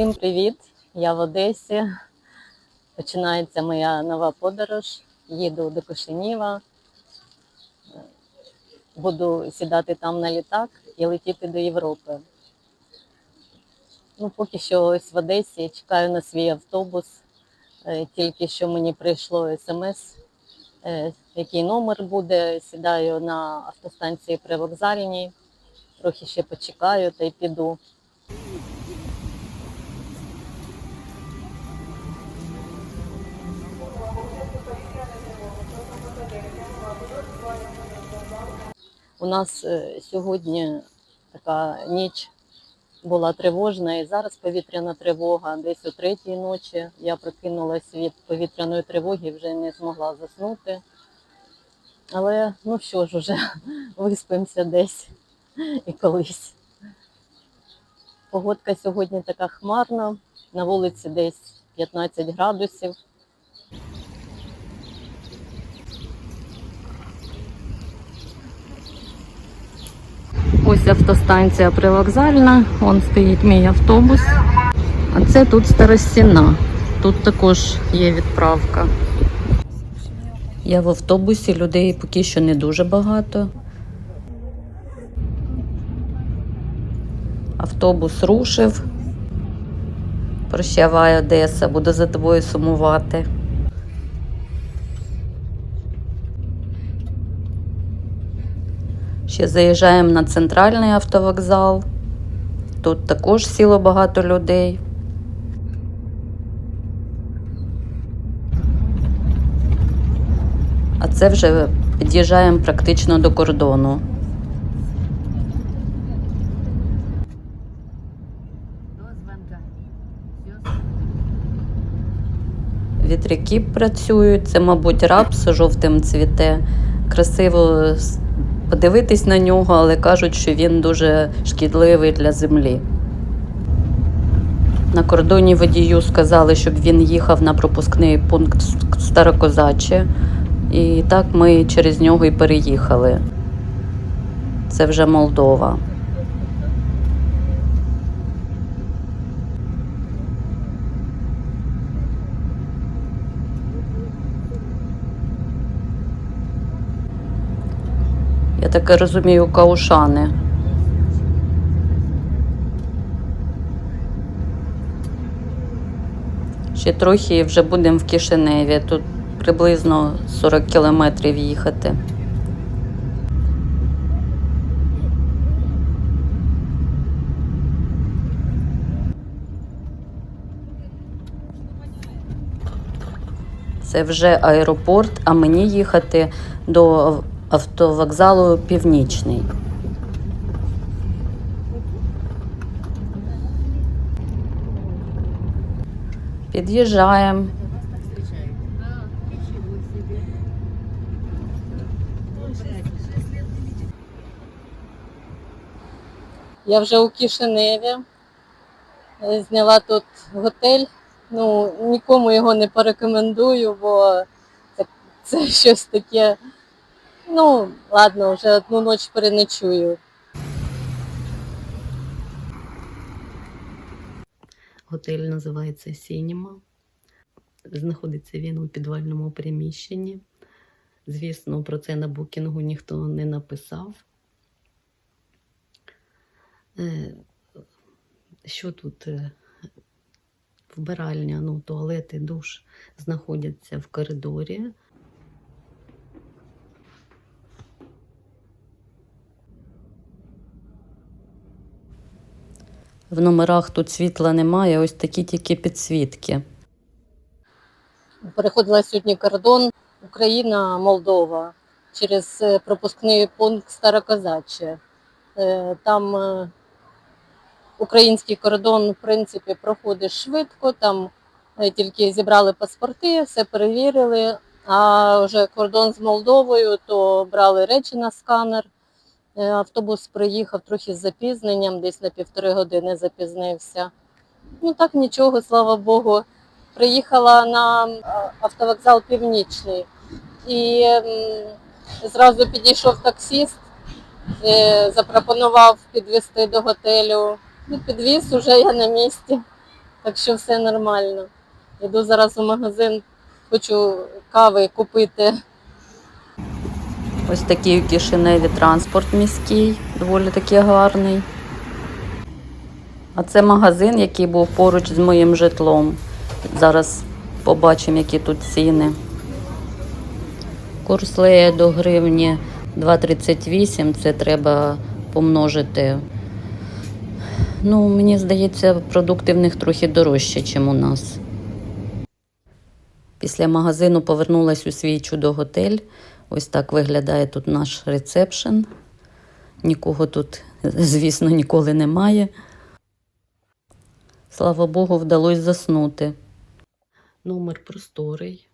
Всім привіт! Я в Одесі. Починається моя нова подорож. Їду до Кишинєва. Буду сідати там на літак і летіти до Європи. Ну, поки що ось в Одесі чекаю на свій автобус. Е, Тільки що мені прийшло смс, е, який номер буде. Сідаю на автостанції привокзальній. Трохи ще почекаю та й піду. У нас е, сьогодні така ніч була тривожна, і зараз повітряна тривога. Десь о третій ночі я прокинулась від повітряної тривоги, вже не змогла заснути. Але ну що ж, уже виспимося десь і колись. Погодка сьогодні така хмарна, на вулиці десь 15 градусів. Автостанція привокзальна, вон стоїть мій автобус. А це тут Старостіна. Тут також є відправка. Я в автобусі, людей поки що не дуже багато. Автобус рушив. Прощавай, Одеса, буду за тобою сумувати. Ще заїжджаємо на центральний автовокзал. Тут також сіло багато людей. А це вже під'їжджаємо практично до кордону. Вітряки працюють, це, мабуть, рапс жовтим цвіте. Красиво подивитись на нього, але кажуть, що він дуже шкідливий для землі. На кордоні водію сказали, щоб він їхав на пропускний пункт Старокозаче. І так ми через нього і переїхали. Це вже Молдова. Я таке розумію, каушани. Ще трохи і вже будемо в Кишиневі. Тут приблизно 40 кілометрів їхати. Це вже аеропорт, а мені їхати до автовокзалу Північний. Під'їжджаємо. Я вже у Кишиневі. Зняла тут готель. Ну, нікому його не порекомендую, бо це, це щось таке. Ну, ладно, вже одну ніч переночую. Готель називається Сініма. Знаходиться він у підвальному приміщенні. Звісно, про це на букінгу ніхто не написав. Е, Що тут? е, Вбиральня, ну, туалети, душ знаходяться в коридорі. В номерах тут світла немає, ось такі тільки підсвітки. Переходила сьогодні кордон Україна, Молдова через е, пропускний пункт Старокозаче. Е, Там е, український кордон, в принципі, проходить швидко. Там тільки зібрали паспорти, все перевірили. А вже кордон з Молдовою, то брали речі на сканер. Е, Автобус приїхав трохи з запізненням, десь на півтори години запізнився. Ну так нічого, слава Богу. Приїхала на е, автовокзал Північний і зразу підійшов таксіст, е, запропонував підвезти до готелю. Ну, підвіз уже я на місці. Так що все нормально. Йду зараз у магазин, хочу кави купити. Ось такий у транспорт міський, доволі таки гарний. А це магазин, який був поруч з моїм житлом. Зараз побачимо, які тут ціни. Курс леє до гривні 2,38. Це треба помножити. Ну, мені здається, продукти в них трохи дорожче, ніж у нас. Після магазину повернулась у свій чудо-готель. Ось так виглядає тут наш ресепшн. Нікого тут, звісно, ніколи немає. Слава Богу, вдалося заснути. Номер просторий,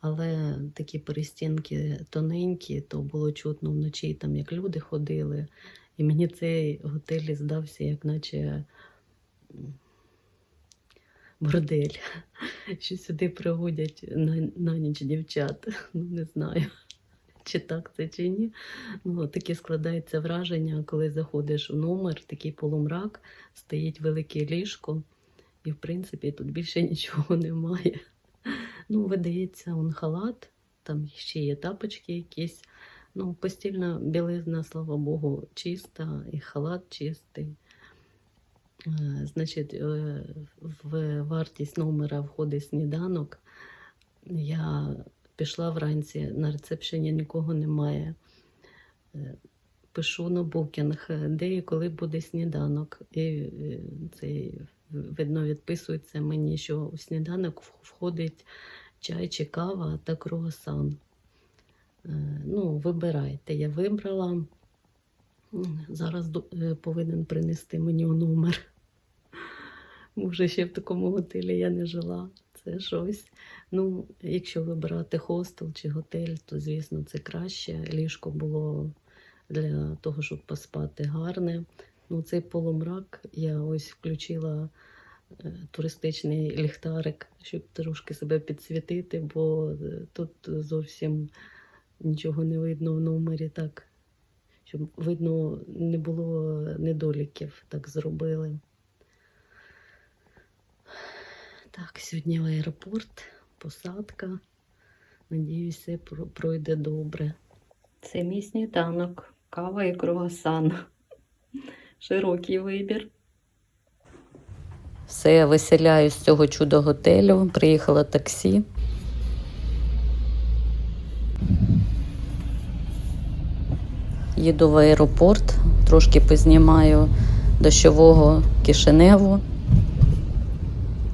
але такі перестінки тоненькі, то було чутно вночі, там як люди ходили. І мені цей готель здався, як наче бордель, що сюди приводять на, на ніч дівчат. Ну, не знаю, чи так це, чи ні. Ну, таке складається враження, коли заходиш у номер, такий полумрак, стоїть велике ліжко, і, в принципі, тут більше нічого немає. Ну, видається, он халат, там ще є тапочки якісь. Ну, постільна білизна, слава Богу, чиста, і халат чистий. Е, Значить, е, в вартість номера входить сніданок. Я пішла вранці, на рецепшені нікого немає. Е, Пишу на букінг, е, де і коли буде сніданок. І е, цей, видно, відписується мені, що у сніданок входить чай чи кава та круасан. Ну, вибирайте. Я вибрала. Зараз повинен принести мені номер. Може, ще в такому готелі я не жила. Це щось. Ну, якщо вибирати хостел чи готель, то звісно це краще. Ліжко було для того, щоб поспати гарне. Ну, цей полумрак я ось включила е, туристичний ліхтарик, щоб трошки себе підсвітити, бо е, тут зовсім нічого не видно в номері так. Щоб видно не було недоліків, так зробили. Так, сьогодні в аеропорт, посадка. Надіюся, все пройде добре. Це мій сніданок, кава і круасан. Широкий вибір. Все, я виселяюсь з цього чудо готелю. Приїхала таксі. Їду в аеропорт, трошки познімаю дощового Кишиневу.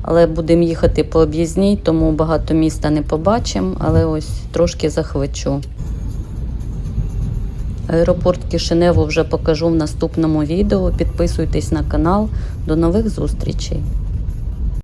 Але будемо їхати по об'їзній, тому багато міста не побачимо, але ось трошки захвачу. Аеропорт Кишиневу вже покажу в наступному відео. Підписуйтесь на канал. До нових зустрічей!